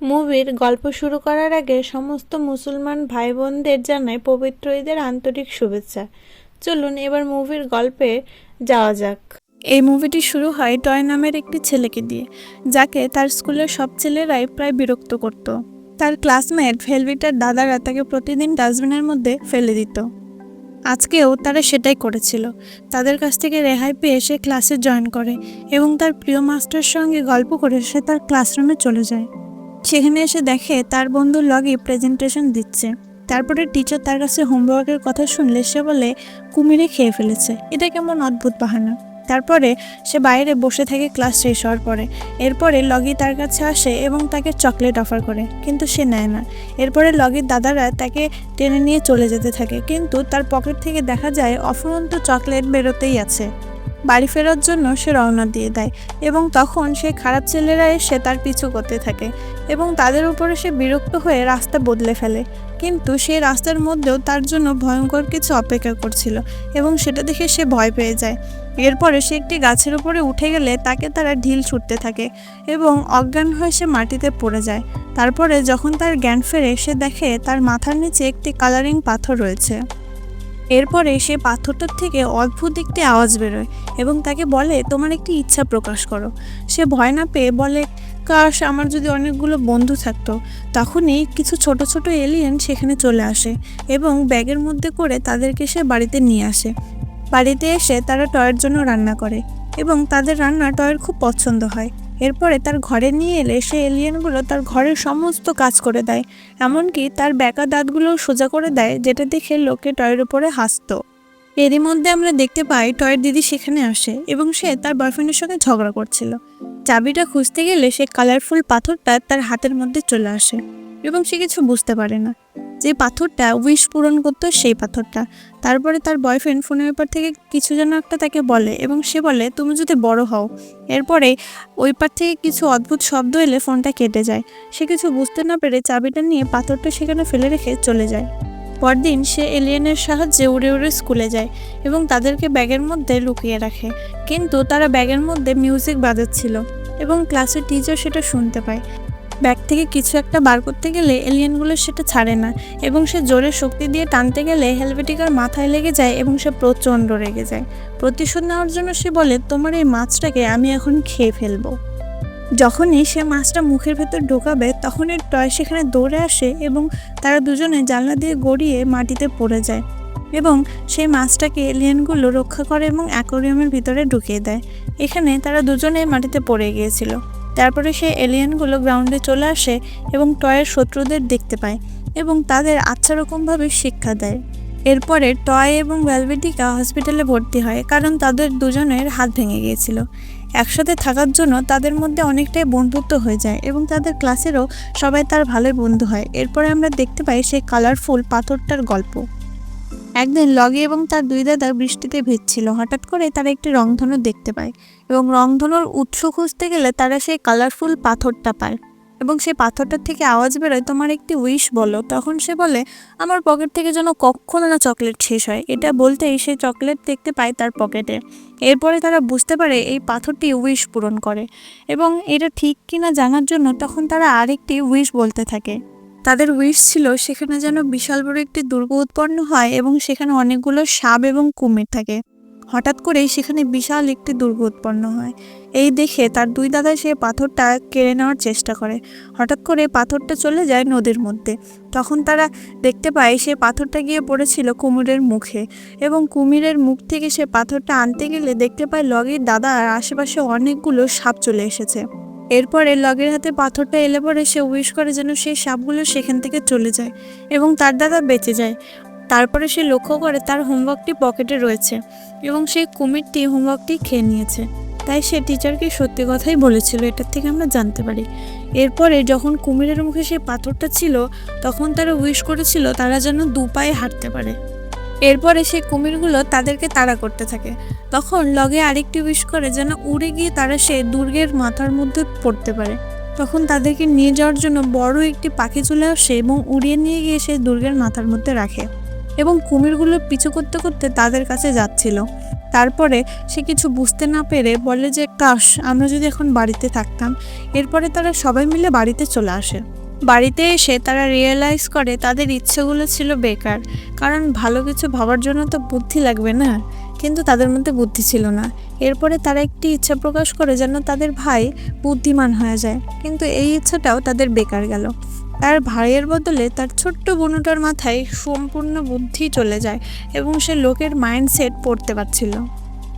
মুভির গল্প শুরু করার আগে সমস্ত মুসলমান ভাই বোনদের জানায় পবিত্র ঈদের আন্তরিক শুভেচ্ছা। চলুন এবার মুভির গল্পে যাওয়া যাক। এই মুভিটি শুরু হয় টয় নামের একটি ছেলেকে দিয়ে, যাকে তার স্কুলের সব ছেলেরাই প্রায় বিরক্ত করত। তার ক্লাসমেট ভেলভিটার দাদারা তাকে প্রতিদিন ডাস্টবিনের মধ্যে ফেলে দিত। আজকেও তারা সেটাই করেছিল। তাদের কাছ থেকে রেহাই পেয়ে সে ক্লাসে জয়েন করে এবং তার প্রিয় মাস্টার সঙ্গে গল্প করে সে তার ক্লাসরুমে চলে যায়। সেখানে এসে দেখে তার বন্ধু লগি প্রেজেন্টেশন দিচ্ছে। তারপরে টিচার তার কাছে হোমওয়ার্কের কথা শুনলে সে বলে, কুমিরে খেয়ে ফেলেছে। এটা কেমন অদ্ভুত বাহানা। তারপরে সে বাইরে বসে থাকে ক্লাস শেষ হওয়ার পরে, এরপরে লগি তার কাছে আসে এবং তাকে চকলেট অফার করে, কিন্তু সে নেয় না। এরপরে লগির দাদারা তাকে টেনে নিয়ে চলে যেতে থাকে, কিন্তু তার পকেট থেকে দেখা যায় অফুরন্ত চকলেট বেরোতেই আছে। বাড়ি ফেরার জন্য সে রওনা দিয়ে দেয় এবং তখন সে খারাপ ছেলেরা এসে তার পিছু করতে থাকে এবং তাদের উপরে সে বিরক্ত হয়ে রাস্তা বদলে ফেলে। কিন্তু সেই রাস্তার মধ্যেও তার জন্য ভয়ঙ্কর কিছু অপেক্ষা করছিল এবং সেটা দেখে সে ভয় পেয়ে যায়। এরপরে সে একটি গাছের উপরে উঠে গেলে তাকে তারা ঢিল ছুটতে থাকে এবং অজ্ঞান হয়ে সে মাটিতে পড়ে যায়। তারপরে যখন তার জ্ঞান ফেরে, সে দেখে তার মাথার নিচে একটি কালারিং পাথর রয়েছে। এরপরে সে পাথরটার থেকে অদ্ভুত একটি আওয়াজ বেরোয় এবং তাকে বলে, তোমার একটি ইচ্ছা প্রকাশ করো। সে ভয় না পেয়ে বলে, কাশ, আমার যদি অনেকগুলো বন্ধু থাকতো, তখনই কিছু ছোট ছোট এলিয়েন সেখানে চলে আসে এবং ব্যাগের মধ্যে করে তাদেরকে সে বাড়িতে নিয়ে আসে। বাড়িতে এসে তারা টয়ের জন্য রান্না করে এবং তাদের রান্না টয়ের খুব পছন্দ হয়। এরপরে তার ঘরে নিয়ে এলে সে এলিয়েনগুলো তার ঘরের সমস্ত কাজ করে দেয়। এমনকি তার ব্যাকা দাঁতগুলোও সোজা করে দেয়, যেটা দেখে লোকে টয়ের উপরে হাসতো। এরই মধ্যে আমরা দেখতে পাই টয়ের দিদি সেখানে আসে এবং সে তার বয়ফ্রেন্ডের সঙ্গে ঝগড়া করছিল। চাবিটা খুঁজতে গেলে সে কালারফুল পাথরটা তার হাতের মধ্যে চলে আসে এবং সে কিছু বুঝতে পারে না। যে পাথরটা উইশ পূরণ করতো সেই পাথরটা। তারপরে তার বয়ফ্রেন্ড ফোনের ব্যাপার থেকে কিছু যেন একটা তাকে বলে এবং সে বলে, তুমি যদি বড় হও। এরপরে ওই পার থেকে কিছু অদ্ভুত শব্দ এলে ফোনটা কেটে যায়। সে কিছু বুঝতে না পেরে চাবিটা নিয়ে পাথরটা সেখানে ফেলে রেখে চলে যায়। পরদিন সে এলিয়েনের সাহায্যে উড়ে উড়ে স্কুলে যায় এবং তাদেরকে ব্যাগের মধ্যে লুকিয়ে রাখে। কিন্তু তারা ব্যাগের মধ্যে মিউজিক বাজাচ্ছিল এবং ক্লাসের টিচার সেটা শুনতে পায়। ব্যাগ থেকে কিছু একটা বার করতে গেলে এলিয়েনগুলো সেটা ছাড়ে না এবং সে জোরে শক্তি দিয়ে টানতে গেলে হেলভেটিকার মাথায় লেগে যায় এবং সে প্রচণ্ড রেগে যায়। প্রতিশোধ নেওয়ার জন্য সে বলে, তোমার এই মাছটাকে আমি এখন খেয়ে ফেলব। যখনই সে মাছটা মুখের ভেতর ঢোকাবে, তখনই টয় সেখানে দৌড়ে আসে এবং তারা দুজনে জানলা দিয়ে গড়িয়ে মাটিতে পড়ে যায় এবং সেই মাছটাকে এলিয়েনগুলো রক্ষা করে এবং অ্যাকোরিয়ামের ভিতরে ঢুকিয়ে দেয়। এখানে তারা দুজনে মাটিতে পড়ে গিয়েছিল। তারপরে সে এলিয়েনগুলো গ্রাউন্ডে চলে আসে এবং টয়ের শত্রুদের দেখতে পায় এবং তাদের আচ্ছা রকমভাবে শিক্ষা দেয়। এরপরে টয় এবং ভ্যালভেটিকা হসপিটালে ভর্তি হয় কারণ তাদের দুজনের হাত ভেঙে গিয়েছিল। একসাথে থাকার জন্য তাদের মধ্যে অনেকটাই বন্ধুত্ব হয়ে যায় এবং তাদের ক্লাসেরও সবাই তার ভালোই বন্ধু হয়। এরপরে আমরা দেখতে পাই সেই কালারফুল পাথরটার গল্প। একদিন লগি এবং তার দুই দাদা বৃষ্টিতে ভিজছিল। হঠাৎ করে তারা একটি রংধনু দেখতে পায় এবং রংধনুর উৎস খুঁজতে গেলে তারা সেই কালারফুল পাথরটা পায় এবং সেই পাথরটার থেকে আওয়াজ বেরোয়, তোমার একটি উইশ বলো। তখন সে বলে, আমার পকেট থেকে যেন কখনো না চকলেট শেষ হয়। এটা বলতেই সে চকলেট দেখতে পায় তার পকেটে। এরপরে তারা বুঝতে পারে এই পাথরটি উইশ পূরণ করে এবং এটা ঠিক কিনা জানার জন্য তখন তারা আরেকটি উইশ বলতে থাকে। তাদের উইশ ছিল সেখানে যেন বিশাল বড় একটি দুর্গ উৎপন্ন হয় এবং সেখানে অনেকগুলো সাপ এবং কুমির থাকে। হঠাৎ করেই সেখানে বিশাল একটি দুর্গ উৎপন্ন হয়। এই দেখে তার দুই দাদা সে পাথরটা কেড়ে নেওয়ার চেষ্টা করে। হঠাৎ করে পাথরটা চলে যায় নদীর মধ্যে। তখন তারা দেখতে পায় সে পাথরটা গিয়ে পড়েছিল কুমিরের মুখে এবং কুমিরের মুখ থেকে সে পাথরটা আনতে গেলে দেখতে পায় লগের দাদা আর আশেপাশে অনেকগুলো সাপ চলে এসেছে। এরপরে লগের হাতে পাথরটা এলে পরে সে উইশ করে যেন সেই সাপগুলো সেখান থেকে চলে যায় এবং তার দাদা বেঁচে যায়। তারপরে সে লক্ষ্য করে তার হোমওয়ার্কটি পকেটে রয়েছে এবং সেই কুমিরটি হোমওয়ার্কটি খেয়ে নিয়েছে। তাই সে টিচারকে সত্যি কথাই বলেছিল, এটার থেকে আমরা জানতে পারি। এরপরে যখন কুমিরের মুখে সেই পাথরটা ছিল, তখন তারা উইশ করেছিল তারা যেন দু পায়ে হাঁটতে পারে। এরপরে সেই কুমিরগুলো তাদেরকে তাড়া করতে থাকে। তখন লগে আরেকটি উইশ করে যেন উড়ে গিয়ে তারা সে দুর্গের মাথার মধ্যে পড়তে পারে। তখন তাদেরকে নিয়ে যাওয়ার জন্য বড় একটি পাখি চলে আসে এবং উড়িয়ে নিয়ে গিয়ে সে দুর্গের মাথার মধ্যে রাখে এবং কুমিরগুলো পিছু করতে করতে তাদের কাছে যাচ্ছিল। তারপরে সে কিছু বুঝতে না পেরে বলে যে, কাশ, আমরা যদি এখন বাড়িতে থাকতাম। এরপরে তারা সবাই মিলে বাড়িতে চলে আসে। বাড়িতে এসে তারা রিয়েলাইজ করে তাদের ইচ্ছেগুলো ছিল বেকার। কারণ ভালো কিছু ভাবার জন্য তো বুদ্ধি লাগবে না। কিন্তু তাদের মধ্যে বুদ্ধি ছিল না। এরপরে তারা একটি ইচ্ছা প্রকাশ করে যেন তাদের ভাই বুদ্ধিমান হয়ে যায়। কিন্তু এই ইচ্ছাটাও তাদের বেকার গেল। তার ভাইয়ের বদলে তার ছোট্ট বোনটার মাথায় সম্পূর্ণ বুদ্ধি চলে যায় এবং সে লোকের মাইন্ডসেট পড়তে পারছিল।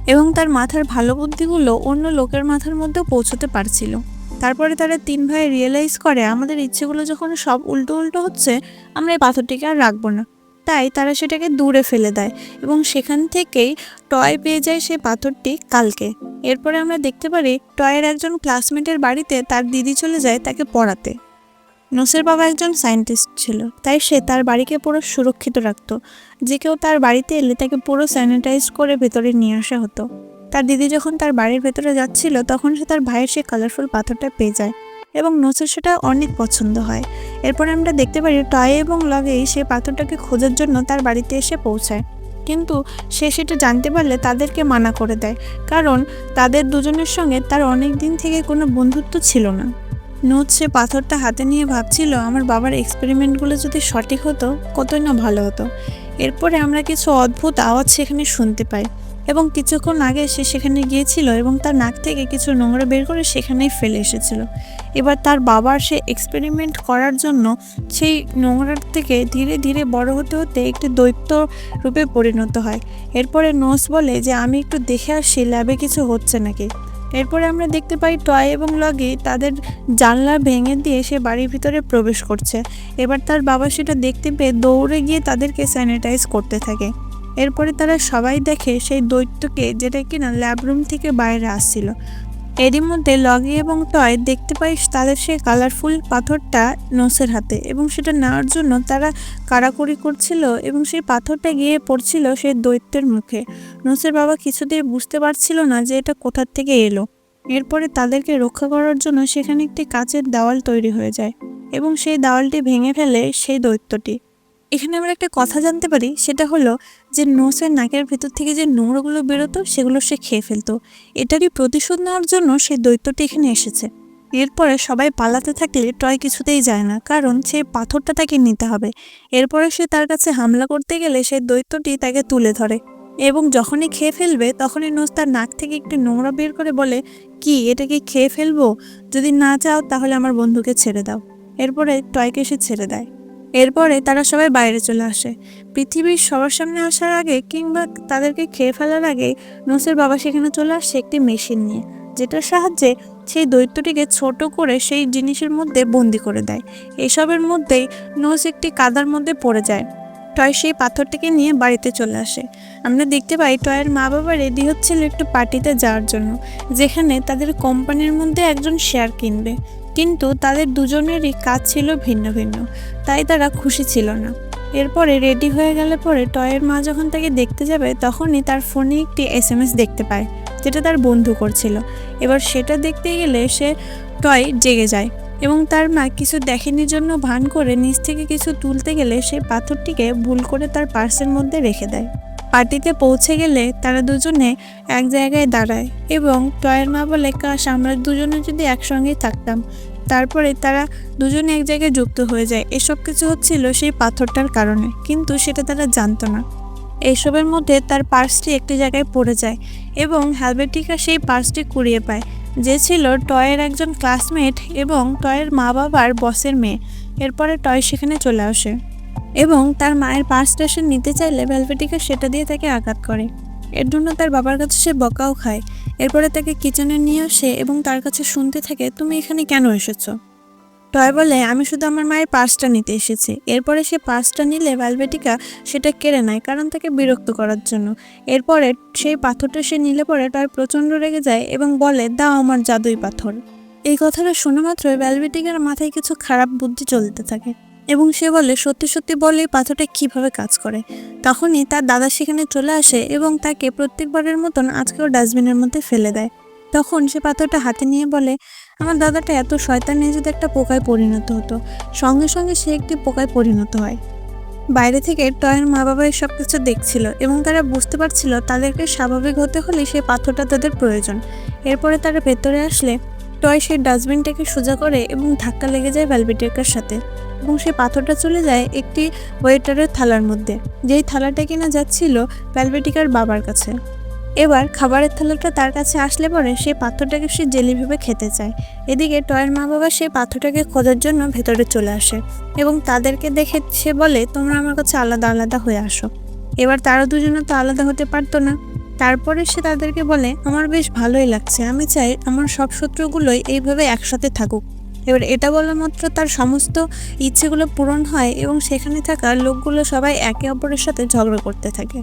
এবং তার মাথার ভালো বুদ্ধিগুলো অন্য লোকের মাথার মধ্যেও পৌঁছতে পারছিল। তারপরে তারা তিন ভাই রিয়েলাইজ করে, আমাদের ইচ্ছেগুলো যখন সব উল্টো উল্টো হচ্ছে, আমরা এই পাথরটিকে আর রাখব না। তাই তারা সেটাকে দূরে ফেলে দেয় এবং সেখান থেকেই টয় পেয়ে যায় সেই পাথরটি কালকে। এরপরে আমরা দেখতে পারি টয়ের একজন ক্লাসমেটের বাড়িতে তার দিদি চলে যায় তাকে পড়াতে। নোসের বাবা একজন সায়েন্টিস্ট ছিল, তাই সে তার বাড়িকে পুরো সুরক্ষিত রাখত। যে কেউ তার বাড়িতে এলে তাকে পুরো স্যানিটাইজ করে ভেতরে নিয়ে আসা হতো। তার দিদি যখন তার বাড়ির ভেতরে যাচ্ছিল, তখন সে তার ভাইয়ের সেই কালারফুল পাথরটা পেয়ে যায় এবং নোসের সেটা অনেক পছন্দ হয়। এরপরে আমরা দেখতে পারি টয় এবং লগেই সে পাথরটাকে খোঁজার জন্য তার বাড়িতে এসে পৌঁছায়। কিন্তু সে সেটা জানতে পারলে তাদেরকে মানা করে দেয়, কারণ তাদের দুজনের সঙ্গে তার অনেক দিন থেকে কোনো বন্ধুত্ব ছিল না। নোট সে পাথরটা হাতে নিয়ে ভাবছিল, আমার বাবার এক্সপেরিমেন্টগুলো যদি সঠিক হতো, কতই না ভালো হতো? এরপরে আমরা কিছু অদ্ভুত আওয়াজ সেখানে শুনতে পাই। এবং কিছুক্ষণ আগে সে সেখানে গিয়েছিল এবং তার নাক থেকে কিছু নোংরা বের করে সেখানেই ফেলে এসেছিল। এবার তার বাবার সে এক্সপেরিমেন্ট করার জন্য সেই নোংরার থেকে ধীরে ধীরে বড় হতে হতে একটি দৈত্য রূপে পরিণত হয়। এরপরে নোস বলে যে, আমি একটু দেখে আসি ল্যাবে কিছু হচ্ছে নাকি? এরপরে আমরা দেখতে পাই টয় এবং লগি তাদের জানলা ভেঙে দিয়ে সে বাড়ির ভিতরে প্রবেশ করছে। এবার তার বাবা সেটা দেখতে পেয়ে দৌড়ে গিয়ে তাদেরকে স্যানিটাইজ করতে থাকে। এরপরে তারা সবাই দেখে সেই দৈত্যকে যেটা কিনা ল্যাবরুম থেকে বাইরে আসছিল। এরই মধ্যে লগি এবং টয় দেখতে পাই তাদের সেই কালারফুল পাথরটা নোসের হাতে এবং সেটা নেওয়ার জন্য তারা কাড়াকড়ি করছিল এবং সেই পাথরটা গিয়ে পড়ছিল সেই দৈত্যের মুখে। নোসের বাবা কিছুতেই বুঝতে পারছিল না যে এটা কোথার থেকে এলো। এরপরে তাদেরকে রক্ষা করার জন্য সেখানে একটি কাচের দেওয়াল তৈরি হয়ে যায় এবং সেই দেওয়ালটি ভেঙে ফেলে সেই দৈত্যটি। এখানে আমরা একটা কথা জানতে পারি, সেটা হলো যে নোসের নাকের ভেতর থেকে যে নোংরাগুলো বেরোতো, সেগুলো সে খেয়ে ফেলতো। এটারই প্রতিশোধ নেওয়ার জন্য সেই দৈত্যটি এখানে এসেছে। এরপরে সবাই পালাতে থাকলে টয় কিছুতেই যায় না, কারণ সে পাথরটা তাকে নিতে হবে। এরপরে সে তার কাছে হামলা করতে গেলে সেই দৈত্যটি তাকে তুলে ধরে। এবং যখনই খেয়ে ফেলবে, তখনই নোস তার নাক থেকে একটি নোংরা বের করে বলে, কি এটাকে খেয়ে ফেলব? যদি না চাও, তাহলে আমার বন্ধুকে ছেড়ে দাও। এরপরে টয়কে সে ছেড়ে দেয়। এরপরে তারা সবাই বাইরে চলে আসে। পৃথিবীর সবার সামনে আসার আগে কিংবা তাদেরকে খেয়ে ফেলার আগে নোসের বাবা সেখানে চলে আসে একটি মেশিন নিয়ে, যেটার সাহায্যে সেই দৈত্যটিকে ছোট করে সেই জিনিসের মধ্যে বন্দি করে দেয়। এসবের মধ্যেই নোস একটি কাদার মধ্যে পড়ে যায়। টয় সেই পাথরটিকে নিয়ে বাড়িতে চলে আসে। আমরা দেখতে পাই টয়ের মা বাবা রেডি হচ্ছিল একটু পার্টিতে যাওয়ার জন্য, যেখানে তাদের কোম্পানির মধ্যে একজন শেয়ার কিনবে। কিন্তু তাদের দুজনেরই কাজ ছিল ভিন্ন ভিন্ন, তাই তারা খুশি ছিল না। এরপরে রেডি হয়ে গেলে পরে টয়ের মা যখন তাকে দেখতে যাবে, তখনই তার ফোনে একটি এস এম দেখতে পায়, যেটা তার বন্ধু করছিল। এবার সেটা দেখতে গেলে সে টয় জেগে যায় এবং তার মা কিছু দেখেনি জন্য ভান করে নিচ থেকে কিছু তুলতে গেলে সে পাথরটিকে ভুল করে তার পার্সের মধ্যে রেখে দেয়। পার্টিতে পৌঁছে গেলে তারা দুজনে এক জায়গায় দাঁড়ায় এবং টয়ের মা বলে, কাশ, আমরা দুজনে যদি একসঙ্গেই থাকতাম তারপরে তারা দুজনে এক জায়গায় যুক্ত হয়ে যায়। এসব কিছু হচ্ছিল সেই পাথরটার কারণে, কিন্তু সেটা তারা জানতো না। এইসবের মধ্যে তার পার্সটি একটি জায়গায় পড়ে যায় এবং হ্যালবেটিকা সেই পার্সটি কুড়িয়ে পায়, যে ছিল টয়ের একজন ক্লাসমেট এবং টয়ের মা বাবার বসের মেয়ে। এরপরে টয় সেখানে চলে আসে এবং তার মায়ের পার্সটা সে নিতে চাইলে ভ্যালভেটিকা সেটা দিয়ে তাকে আঘাত করে। এর জন্য তার বাবার কাছে সে বকাও খায়। এরপরে তাকে কিচেনে নিয়ে আসে এবং তার কাছে শুনতে থাকে, তুমি এখানে কেন এসেছ? টয় বলে, আমি শুধু আমার মায়ের পার্সটা নিতে এসেছি। এরপরে সে পার্সটা নিলে ভ্যালভেটিকা সেটা কেড়ে নেয় কারণ তাকে বিরক্ত করার জন্য। এরপরে সেই পাথরটা সে নিলে পরে টয় প্রচণ্ড রেগে যায় এবং বলে, দাও আমার জাদুই পাথর। এই কথাটা শোনা মাত্র ভ্যালভেটিকার মাথায় কিছু খারাপ বুদ্ধি চলতে থাকে। এবং সে বলে, সত্যি সত্যি বলে পাথরটা কীভাবে কাজ করে? তখনই তার দাদা সেখানে চলে আসে এবং তাকে প্রত্যেকবারের মতন আজকেও ডাস্টবিনের মধ্যে ফেলে দেয়। তখন সে পাথরটা হাতে নিয়ে বলে, আমার দাদাটা এত শয়তান নিয়ে যদি একটা পোকায় পরিণত হতো, সঙ্গে সঙ্গে সে একটি পোকায় পরিণত হয়। বাইরে থেকে টয়ের মা বাবা সব কিছু দেখছিল এবং তারা বুঝতে পারছিল তাদেরকে স্বাভাবিক হতে হলে সেই পাথরটা তাদের প্রয়োজন। এরপরে তারা ভেতরে আসলে টয় সেই ডাস্টবিনটাকে সোজা করে এবং ধাক্কা লেগে যায় ভ্যালভেটিকার সাথে। এবং সেই পাথরটা চলে যায় একটি ওয়েটারের থালার মধ্যে। যেই থালাটা কিনা যাচ্ছিল ভ্যালভেটিকার বাবার কাছে। এবার খাবারের থালাটা তার কাছে আসলে পরে সেই পাথরটাকে সে জেলি ভেবে খেতে চায়। এদিকে টয়ের মা বাবা সেই পাথরটাকে খোঁজার জন্য ভেতরে চলে আসে এবং তাদেরকে দেখে সে বলে, তোমরা আমার কাছে আলাদা আলাদা হয়ে আসো। এবার তারা দুজনে তো আলাদা হতে পারতো না। তারপরে সে তাদেরকে বলে, আমার বেশ ভালোই লাগছে। আমি চাই আমার সব শত্রুগুলোই এইভাবে একসাথে থাকুক। এবার এটা বলা মাত্র তার সমস্ত ইচ্ছেগুলো পূরণ হয় এবং সেখানে থাকা লোকগুলো সবাই একে অপরের সাথে ঝগড়া করতে থাকে।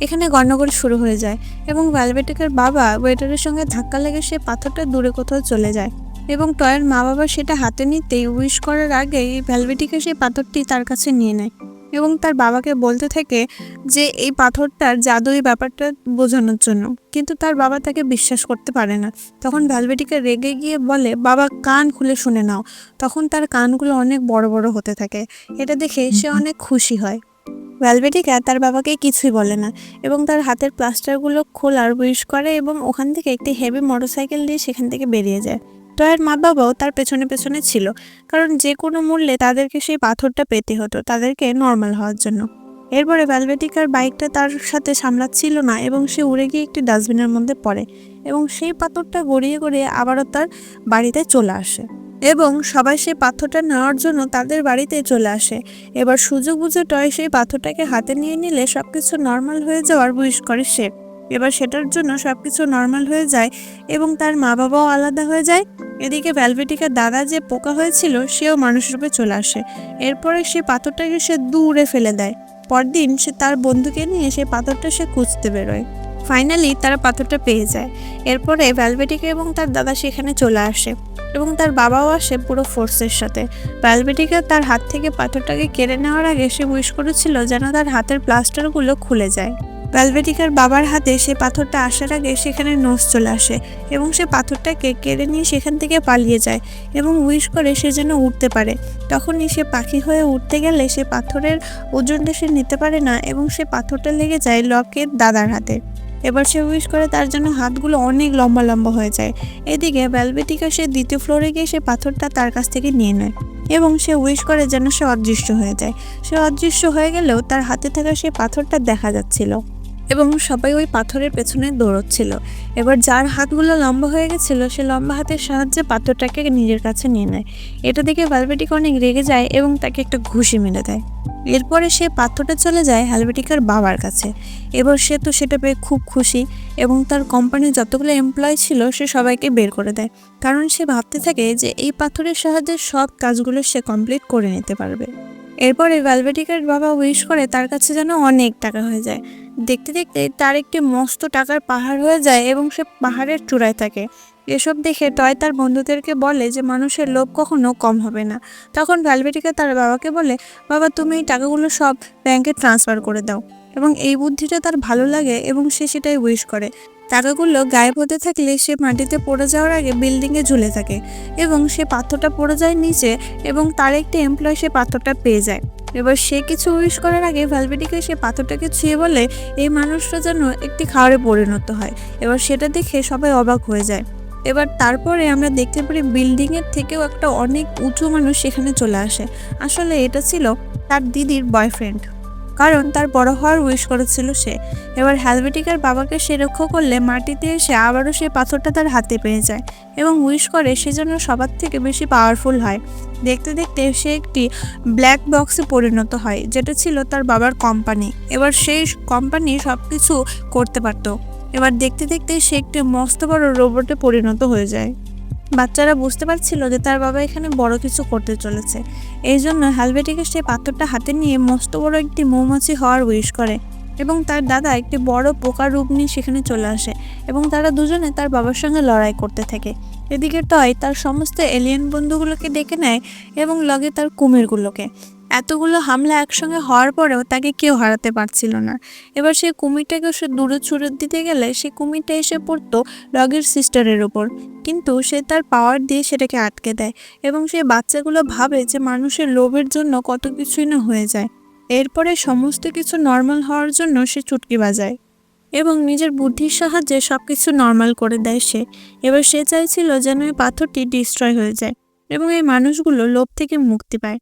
এখানে গণ্ডগোল শুরু হয়ে যায় এবং ভ্যালভেটিকের বাবা ওয়েটারের সঙ্গে ধাক্কা লেগে সে পাথরটা দূরে কোথাও চলে যায় এবং টয়ের মা বাবা সেটা হাতে নিতেই উইশ করার আগেই ভ্যালভেটিকে সেই পাথরটি তার কাছে নিয়ে নেয়। এবং তার বাবাকে বলতে থাকে যে এই পাথরটার জাদুই ব্যাপারটা বোঝানোর জন্য। কিন্তু তার বাবা তাকে বিশ্বাস করতে পারে না। তখন ভ্যালভেটিকে রেগে গিয়ে বলে, বাবা, কান খুলে শুনে নাও। তখন তার কানগুলো অনেক বড় বড় হতে থাকে। এটা দেখে সে অনেক খুশি হয়। ভ্যালভেটিকা তার বাবাকে কিছুই বলে না এবং তার হাতের প্লাস্টারগুলো খোলার উইশ করে এবং ওখান থেকে একটি হেভি মোটরসাইকেল দিয়ে সেখান থেকে বেরিয়ে যায়। টয়ের মা বাবাও তার পেছনে পেছনে ছিল। কারণ যে কোনো মূল্যে তাদেরকে সেই পাথরটা পেতে হতো, তাদেরকে নর্মাল হওয়ার জন্য। এরপরে ভ্যালভেটিকার বাইকটা তার সাথে সামলাচ্ছিল না এবং সে উড়ে গিয়ে একটি ডাস্টবিনের মধ্যে পড়ে এবং সেই পাথরটা গড়িয়ে গড়িয়ে আবারও তার বাড়িতে চলে আসে এবং সবাই সেই পাথরটা নেওয়ার জন্য তাদের বাড়িতে চলে আসে। এবার সুযোগ বুঝে টয় সেই পাথরটাকে হাতে নিয়ে নিলে সব কিছু নর্মাল হয়ে যাওয়ার উইশ করে সে এবার সেটার জন্য সব কিছু নর্মাল হয়ে যায় এবং তার মা বাবাও আলাদা হয়ে যায়। এদিকে ভ্যালভেটিকার দাদা যে পোকা হয়েছিল, সেও মানুষ রূপে চলে আসে। এরপরে সে পাথরটাকে সে দূরে ফেলে দেয়। পরদিন সে তার বন্ধুকে নিয়ে সেই পাথরটা সে খুঁজতে বেরোয়। ফাইনালি তারা পাথরটা পেয়ে যায়। এরপরে ভ্যালভেটিকা এবং তার দাদা সেখানে চলে আসে এবং তার বাবাও আসে পুরো ফোর্সের সাথে। ভ্যালভেটিকা তার হাত থেকে পাথরটাকে কেড়ে নেওয়ার আগে সে উইশ করেছিল যেন তার হাতের প্লাস্টারগুলো খুলে যায়। ভ্যালভেটিকার বাবার হাতে সে পাথরটা আসার আগে সেখানে নোস চলে আসে এবং সে পাথরটাকে কেড়ে নিয়ে সেখান থেকে পালিয়ে যায় এবং উইশ করে সে যেন উঠতে পারে। তখনই সে পাখি হয়ে উঠতে গেলে সে পাথরের ওজনটা সে নিতে পারে না এবং সে পাথরটা লেগে যায় লকের দাদার হাতে। এবার সে উইশ করে তার জন্য হাতগুলো অনেক লম্বা লম্বা হয়ে যায়। এদিকে ভ্যালভেটিকা সে দ্বিতীয় ফ্লোরে গিয়ে সে পাথরটা তার কাছ থেকে নিয়ে নেয় এবং সে উইশ করে যেন সে অদৃশ্য হয়ে যায়। সে অদৃশ্য হয়ে গেলেও তার হাতে থাকা সেই পাথরটা দেখা যাচ্ছিল। এবং সবাই ওই পাথরের পেছনে দৌড়চ্ছিল। এবার যার হাতগুলো লম্বা হয়ে গেছিল, সে লম্বা হাতের সাহায্যে পাথরটাকে নিজের কাছে নিয়ে নেয়। এটা দেখে ভ্যালভেটিকা অনেক রেগে যায় এবং তাকে একটা ঘুষি মেরে দেয়। এরপরে সে পাথরটা চলে যায় হ্যালভেটিকার বাবার কাছে। এবার সে তো সেটা পেয়ে খুব খুশি এবং তার কোম্পানির যতগুলো এমপ্লয় ছিল, সে সবাইকে বের করে দেয়। কারণ সে ভাবতে থাকে যে এই পাথরের সাহায্যে সব কাজগুলো সে কমপ্লিট করে নিতে পারবে। এরপরে ভ্যালভেটিকার বাবা উইশ করে তার কাছে যেন অনেক টাকা হয়ে যায়। দেখতে দেখতে তার একটি মস্ত টাকার পাহাড় হয়ে যায় এবং সে পাহাড়ের চূড়ায় থাকে। এসব দেখে টয় তার বন্ধুদেরকে বলে যে মানুষের লোভ কখনো কম হবে না। তখন ভ্যালভেটিকা তার বাবাকে বলে, বাবা, তুমি এই টাকাগুলো সব ব্যাংকে ট্রান্সফার করে দাও। এবং এই বুদ্ধিটা তার ভালো লাগে এবং সে সেটাই উইশ করে। টাকাগুলো গায়েব হতে থাকলে সে মাটিতে পড়ে যাওয়ার আগে বিল্ডিংয়ে ঝুলে থাকে এবং সে পাথরটা পড়ে যায় নিচে এবং তার একটি এমপ্লয় সে পাথরটা পেয়ে যায়। এবার সে কিছু উইশ করার আগে ভ্যালভেটিকে সে পাথরটাকে ছুঁয়ে বলে এই মানুষটা যেন একটি খাওয়ারে পরিণত হয়। এবার সেটা দেখে সবাই অবাক হয়ে যায়। এবার তারপরে আমরা দেখতে পারি বিল্ডিংয়ের থেকেও একটা অনেক উঁচু মানুষ সেখানে চলে আসে। আসলে এটা ছিল তার দিদির বয়ফ্রেন্ড কারণ তার বড় হওয়ার উইশ করেছিল সে। এবার হ্যালভেটিকার বাবাকে সে রক্ষা করলে মাটিতে এসে আবারও সে পাথরটা তার হাতে পেয়ে যায় এবং উইশ করে সে যেন সবার থেকে বেশি পাওয়ারফুল হয়। দেখতে দেখতে সে একটি ব্ল্যাক বক্সে পরিণত হয়, যেটা ছিল তার বাবার কোম্পানি এবার সেই কোম্পানি সব কিছু করতে পারতো। এবার দেখতে দেখতে সে একটি মস্ত বড় রোবটে পরিণত হয়ে যায়। বাচ্চারা বুঝতে পারছিল যে তার বাবা এখানে বড় কিছু করতে চলেছে। এই জন্য হ্যালভেটিকে সে পাথরটা হাতে নিয়ে মস্ত বড় একটি মৌমাছি হওয়ার উইশ করে এবং তার দাদা একটি বড় পোকার রূপ নিয়ে সেখানে চলে আসে এবং তারা দুজনে তার বাবার সঙ্গে লড়াই করতে থাকে। এদিকে টয় তার সমস্ত এলিয়েন বন্ধুগুলোকে ডেকে নেয় এবং লগে তার কুমিরগুলোকে। এতগুলো হামলা একসঙ্গে হওয়ার পরেও তাকে কেউ হারাতে পারছিল না। এবার সেই কুমিরটাকে সে দূরে ছুড়ে দিতে গেলে সেই কুমিরটা এসে পড়তো লগের সিস্টারের ওপর। কিন্তু সে তার পাওয়ার দিয়ে সেটাকে আটকে দেয় এবং সে বাচ্চাগুলো ভাবে যে মানুষের লোভের জন্য কত কিছুই না হয়ে যায়। এরপরে সমস্ত কিছু নর্মাল হওয়ার জন্য সে চুটকি বাজায় এবং নিজের বুদ্ধির সাহায্যে সব কিছু নর্মাল করে দেয় সে। এবার সে চাইছিল যেন এই পাথরটি ডিস্ট্রয় হয়ে যায় এবং এই মানুষগুলো লোভ থেকে মুক্তি পায়।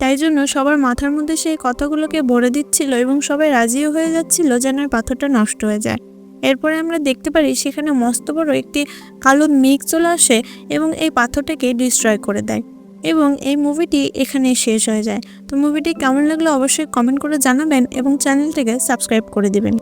তাই জন্য সবার মাথার মধ্যে সেই কথাগুলোকে ভরে দিচ্ছিল এবং সবাই রাজিও হয়ে যাচ্ছিল যেন পাথরটা নষ্ট হয়ে যায়। এরপরে আমরা দেখতে পারি সেখানে মস্ত বড় একটি কালো মেঘ চলে আসে এবং এই পাথরটাকে ডিস্ট্রয় করে দেয় এবং এই মুভিটি এখানে শেষ হয়ে যায়। তো মুভিটি কেমন লাগল অবশ্যই কমেন্ট করে জানাবেন এবং চ্যানেলটিকে সাবস্ক্রাইব করে দিবেন।